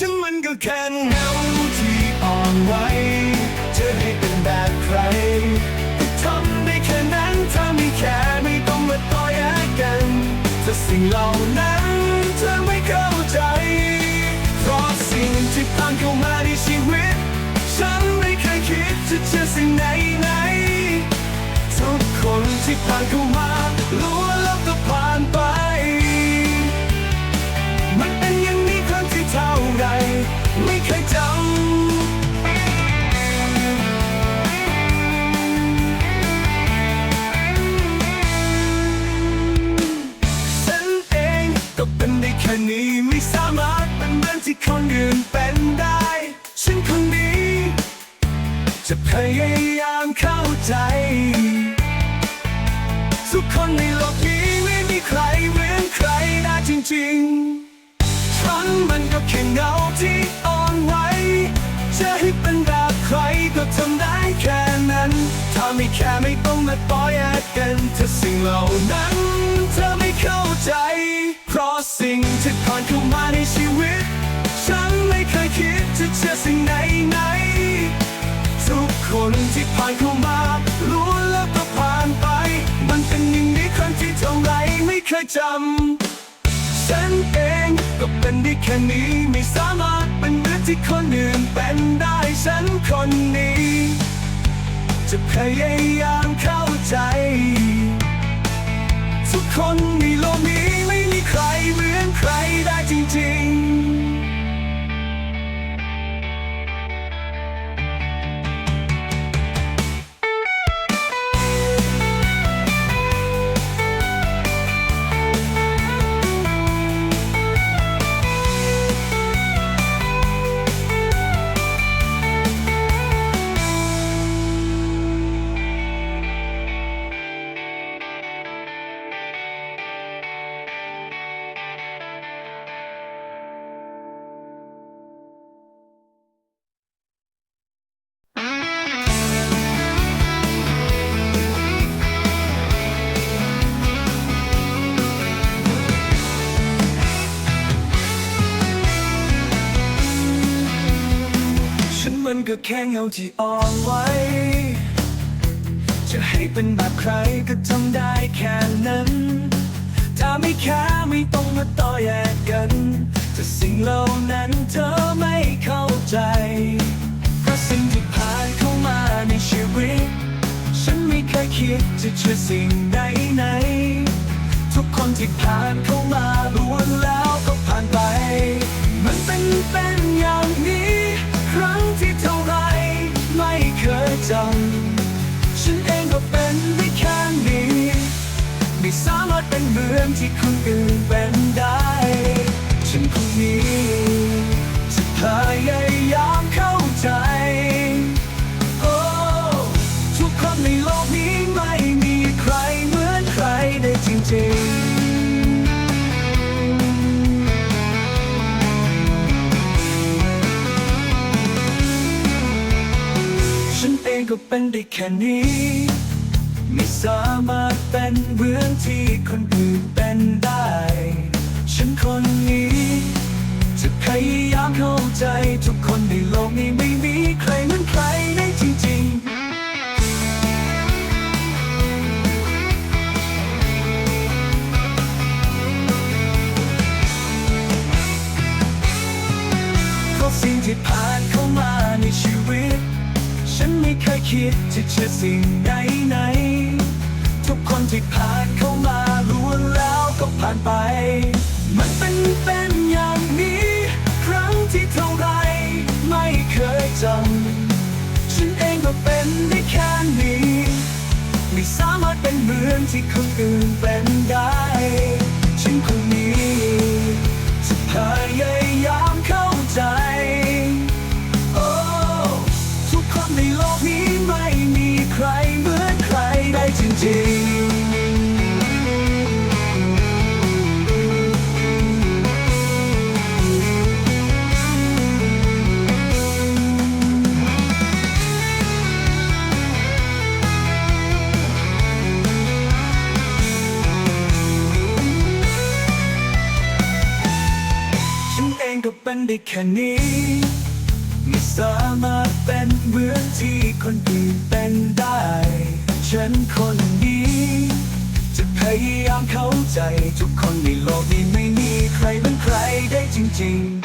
ฉันมันก็แค่เงาที่อ่อนไหวจะให้เป็นแบบใครก็ทำได้แค่นั้นถ้าไม่แค่ไม่ต้องมาต่อแยกกันถ้าสิ่งเหล่านั้นเธอไม่เข้าใจ เพราะสิ่งที่ผ่านเข้ามาในชีวิต ฉันไม่เคยคิดจะเจอสิ่งไหนไหนทุกคนที่ผ่านเข้ามาล้วนแล้วก็ผ่านไป คนอื่นเป็นได้ ฉันคนนี้ จะพยายามเข้าใจ ทุกคนในโลกนี้ไม่มีใครเหมือนใครได้จริงๆฉันมันก็แค่เงาที่อ่อนไหวจะให้เป็นแบบใครก็ทำได้แค่นั้น ถ้าไม่แค่ไม่ต้องมาต่อแยกกันถ้าสิ่งเหล่านั้น เธอไม่เข้าใจ เพราะสิ่งที่ผ่านเข้ามาในชีวิต ยคิดจะเจอสิ่งไหนไหน ทุกคนที่ผ่านเข้ามาล้วนแล้วก็ผ่านไป มันเป็นอย่างนี้ครั้งที่เท่าไรไม่เคยจำ ฉันเองก็เป็นได้แค่นี้ไม่สามารถเป็นเหมือนที่คนอื่นเป็นได้ฉันคนนี้ จะพยายามเข้าใจ ทุกคนในโลกนี้ไม่มีใครเหมือนใครได้จริง ก็แค่เงาที่อ่อนไหวจะให้เป็นแบบใครก็ทำได้แค่นั้น ถ้าไม่แค่ไม่ต้องมาต่อแยกกันแต่สิ่งเหล่านั้นเธอไม่เข้าใจ เพราะสิ่งที่ผ่านเข้ามาในชีวิต ฉันไม่เคยคิดจะเชื่อสิ่งใดไหน ทุกคนที่ผ่านเข้ามาล้วนแล้วก็ผ่านไป มันเป็นเป็นอย่างนี้ ที่คนอื่นเป็นได้ ฉันคนนี้จะพยายามเข้าใจโอ้ทุกคนในโลกนี้ไม่มีใครเหมือนใครได้จริงๆฉันเองก็เป็นได้แค่นี้ ไม่สามารถเป็นเหมือนที่คนอื่น เป็นได้ ฉันคนนี้ จะพยายามเข้าใจทุกคนในโลกนี้ไม่มีใครเหมือนใครได้จริงๆเพราะสิ่งที่ผ่านเข้ามาในชีวิต ฉันไม่เคยคิดจะเชื่อสิ่งใดไหนๆทุกคนที่ผ่านเข้ามา เป็นได้แค่นี้ ไม่สามารถเป็นเหมือนที่คนอื่นเป็นได้ฉันคนนี้จะพยายามเข้าใจ ได้แค่นี้ ไม่สามารถเป็นเหมือนที่คนอื่นเป็นได้ ฉันคนนี้ จะพยายามเข้าใจทุกคนในโลกนี้ไม่มีใครเหมือนใครได้จริงๆ